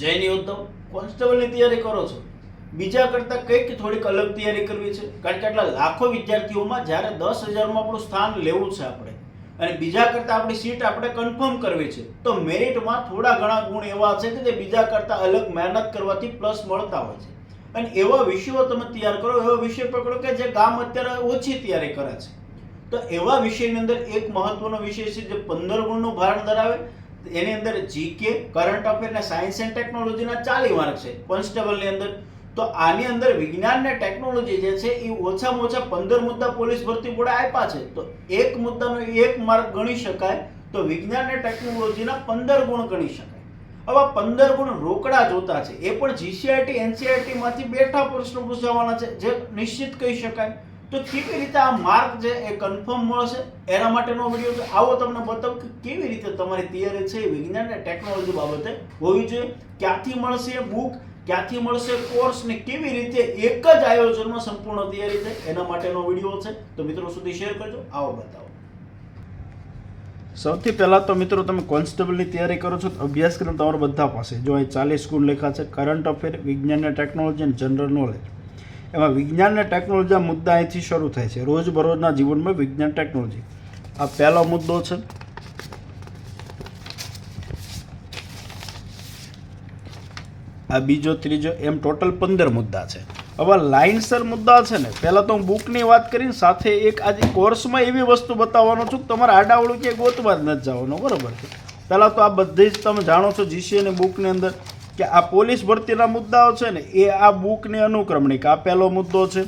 જય નિયોત્તમ કોન્સ્ટેબલની તૈયારી કરો છો. બીજા કરતાં કંઈક થોડીક અલગ તૈયારી કરવી છે. કારણ કે આટલા લાખો વિદ્યાર્થીઓમાં જ્યારે દસ હજારમાં આપણું સ્થાન લેવું છે આપણે, અને બીજા કરતાં આપણી સીટ આપણે કન્ફર્મ કરવી છે, તો મેરિટમાં થોડા ઘણા ગુણ એવા છે કે જે બીજા કરતાં અલગ મહેનત કરવાથી પ્લસ મળતા હોય છે. અને એવા વિષયો તમે તૈયાર કરો, એવા વિષય પકડો કે જે ગામ અત્યારે ઓછી તૈયારી કરે છે. તો એવા વિષયની અંદર એક મહત્વનો વિષય છે જે પંદર ગુણનું ભારણ ધરાવે એની અંદર જીકે કરંટ અફેર અને સાયન્સ એન્ડ ટેકનોલોજીના ચાલી માર્ક છે કોન્સ્ટેબલની અંદર. તો આની અંદર વિજ્ઞાન ને ટેકનોલોજી જે છે એ ઓછામાં ઓછા પંદર મુદ્દા પોલીસ ભરતી બોર્ડે આપ્યા છે. તો એક મુદ્દાનો એક માર્ક ગણી શકાય, તો વિજ્ઞાન ને ટેકનોલોજીના પંદર ગુણ ગણી શકાય. આવા પંદર ગુણ રોકડા જોતા છે. એ પણ જીસીઆરટી એનસીઆરટી માંથી બેઠા પ્રશ્નો પૂછાવાના છે, જે નિશ્ચિત કહી શકાય. તો કેવી રીતે આ માર્ક છે એ કન્ફર્મ મળશે? એના માટેનો વીડિયો છે. આવો તમને બતાવું કે કેવી રીતે તમારી તૈયારી છે વિજ્ઞાન અને ટેકનોલોજી બાબતે હોવી જોઈએ. ક્યાંથી મળશે બુક ક્યાંથી મળશે કોર્સ ને કેવી રીતે એક જ આયોજનમાં સંપૂર્ણ તૈયારી છે? એના માટેનો વીડિયો છે. તો મિત્રો સુધી શેર કરજો. આવો બતાવો. સૌથી પહેલાં તો મિત્રો તમે કોન્સ્ટેબલની તૈયારી કરો છો તો અભ્યાસક્રમ તમારો બધા પાસે. જો અહીં ચાલીસ ગુણ લેખા છે. કરંટ અફેર વિજ્ઞાન અને ટેકનોલોજી અને જનરલ નોલેજ એમાં વિજ્ઞાન અને ટેકનોલોજીના મુદ્દા અહીંથી શરૂ થાય છે. રોજબરોજના જીવનમાં વિજ્ઞાન ટેકનોલોજી. આ પહેલો મુદ્દો છે. આ બીજો, ત્રીજો, એમ ટોટલ પંદર મુદ્દા છે. હવે લાઇનસર મુદ્દા છે ને, પહેલાં તો હું બુકની વાત કરીને સાથે એક આજે કોર્સમાં એવી વસ્તુ બતાવવાનો છું કે તમારે આડાવડું કે ગોતવા જ નથી જવાનું, બરાબર છે. પહેલાં તો આ બધી જ તમે જાણો છો જીસીએની બુકની અંદર. કે આ પોલીસ ભરતીના મુદ્દાઓ છે ને, એ આ બુકની અનુક્રમણિક આ પહેલો મુદ્દો છે.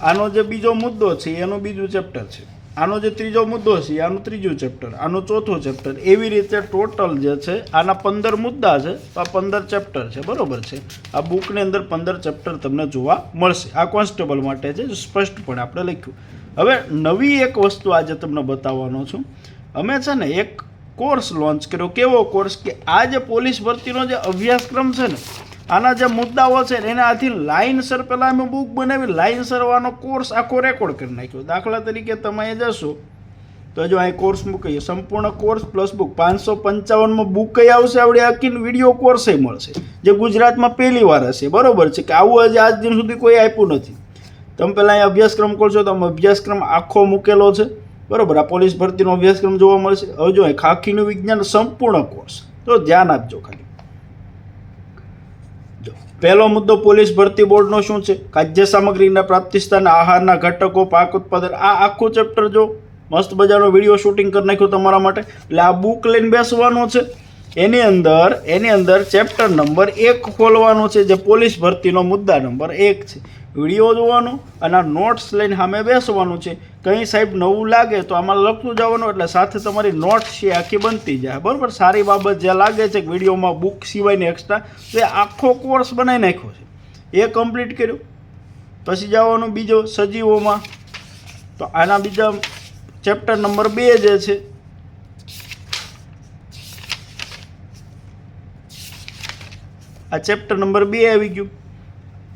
આનો જે બીજો મુદ્દો છે, એનું બીજું ચેપ્ટર છે. આનો જે ત્રીજો મુદ્દો છે, આનું ત્રીજું ચેપ્ટર. આનું ચોથું ચેપ્ટર. એવી રીતે ટોટલ જે છે, આના પંદર મુદ્દા છે, તો આ પંદર ચેપ્ટર છે, બરોબર છે. આ બુકની અંદર પંદર ચેપ્ટર તમને જોવા મળશે. આ કોન્સ્ટેબલ માટે છે સ્પષ્ટપણે આપણે લખ્યું. હવે નવી એક વસ્તુ આજે તમને બતાવવાનો છું. અમે છે ને એક કોર્સ લોન્ચ કર્યો. કેવો કોર્સ કે આ જે પોલીસ ભરતીનો જે અભ્યાસક્રમ છે ને, આના જે મુદ્દાઓ છે એના આથી લાઇનસર પહેલાં અમે બુક બનાવી લાઇનસરવાનો કોર્સ આખો રેકોર્ડ કરી નાખ્યો. દાખલા તરીકે તમે જશો, તો જો અહીં કોર્સ મૂકીએ. સંપૂર્ણ કોર્સ પ્લસ બુક પાંચસો પંચાવનમાં બુક કઈ આવશે? આપણે આખી વીડિયો કોર્સે મળશે. જે ગુજરાતમાં પહેલી વાર હશે. બરોબર છે કે આવું હજી આજ દિન સુધી કોઈ આપ્યું નથી. તમે પહેલાં અહીં અભ્યાસક્રમ ખોલશો તો અભ્યાસક્રમ આખો મૂકેલો છે. બરોબર, આ પોલીસ ભરતીનો અભ્યાસક્રમ જોવા મળશે હવે જો ખાખીનું વિજ્ઞાન સંપૂર્ણ કોર્સ તો ધ્યાન આપજો ખાલી. પહેલો મુદ્દો પોલીસ ભરતી બોર્ડનો શું છે? ખાદ્ય સામગ્રીના પ્રાપ્તિસ્થાન આહારના ઘટકો, પાક ઉત્પાદન, આ આખું ચેપ્ટર જો મસ્ત મજાનો વીડિયો શૂટિંગ કરી નાખ્યો તમારા માટે. એટલે આ બુક લઈને બેસવાનો છે. એની અંદર એની અંદર ચેપ્ટર નંબર એક ખોલવાનો છે, જે પોલીસ ભરતીનો મુદ્દા નંબર એક છે. વીડિયો જોવાનો અને નોટ્સ લઈને સામે બેસવાનું છે. કંઈ સાહેબ નવું લાગે તો આમાં લખતું જવાનું, એટલે સાથે તમારી નોટ્સ છે આખી બનતી જાય. બરાબર? સારી બાબત જે લાગે છે વિડીયોમાં બુક સિવાયની એક્સ્ટ્રા તો એ આખો કોર્સ બનાવી નાખ્યો છે. એ કમ્પ્લીટ કર્યો. પછી જવાનું બીજો સજીવોમાં. તો આના બીજા ચેપ્ટર નંબર બે જે છે આ ચેપ્ટર નંબર બે આવી ગયું.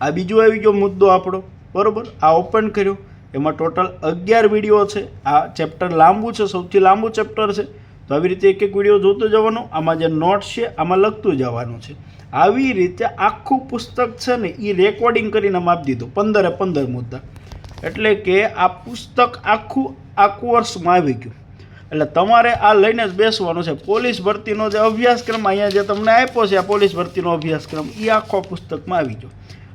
આ બીજો આવી ગયો મુદ્દો આપણો. બરાબર? આ ઓપન કર્યો. એમાં ટોટલ અગિયાર વીડિયો છે. આ ચેપ્ટર લાંબુ છે, સૌથી લાંબુ ચેપ્ટર છે. તો આવી રીતે એક એક વીડિયો જોતો જવાનો. આમાં જે નોટ્સ છે, આમાં લખતું જવાનું છે. આવી રીતે આખું પુસ્તક છે ને એ રેકોર્ડિંગ કરીને માપ આપી દીધું. પંદરે પંદર મુદ્દા. એટલે કે આ પુસ્તક આખું આ કોર્સમાં આવી ગયું. એટલે તમારે આ લઈને જ બેસવાનું છે. પોલીસ ભરતીનો જે અભ્યાસક્રમ અહીંયા જે તમને આપ્યો છે, આ પોલીસ ભરતીનો અભ્યાસક્રમ એ આખો પુસ્તકમાં આવી ગયો.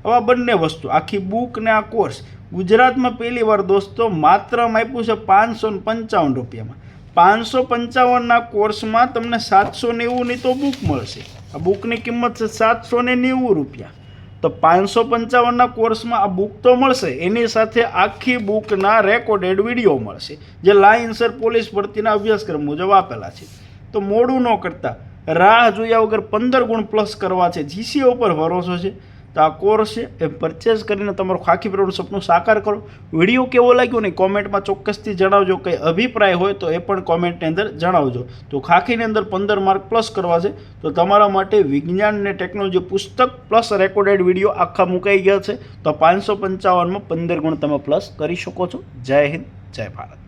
હવે બંને વસ્તુ, આખી બુક ને આ કોર્સ ગુજરાતમાં પહેલી વાર દોસ્તો માત્ર આપ્યું છે પાંચસો ને પંચાવન રૂપિયામાં. પાંચસો પંચાવનના કોર્સમાં તમને સાતસો નેવુંની તો બુક મળશે. આ બુકની કિંમત છે સાતસો ને નેવું રૂપિયા. તો પાંચસો પંચાવનના કોર્સમાં આ બુક તો મળશે. એની સાથે આખી બુકના રેકોર્ડેડ વીડિયો મળશે. જે લાયન્સર પોલીસ ભરતીના અભ્યાસક્રમ મુજબ આપેલા છે. તો મોડું ન કરતા રાહ જોયા વગર પંદર ગુણ પ્લસ કરવા છે. જીસીઓ પર ભરોસો છે. તો આ કોર્સ છે, એ પરચેસ કરીને તમારું ખાખી પ્રવૃત્તિ સપનું સાકાર કરો. વીડિયો કેવો લાગ્યો ને કોમેન્ટમાં ચોક્કસથી જણાવજો. કંઈ અભિપ્રાય હોય તો એ પણ કોમેન્ટની અંદર જણાવજો. તો ખાખીની અંદર પંદર માર્ક પ્લસ કરવા છે. તો તમારા માટે વિજ્ઞાન અને ટેકનોલોજી પુસ્તક પ્લસ રેકોર્ડેડ વીડિયો આખા મુકાઈ ગયા છે. તો પાંચસો પંચાવનમાં પંદર ગુણ તમે પ્લસ કરી શકો છો. જય હિન્દ, જય ભારત.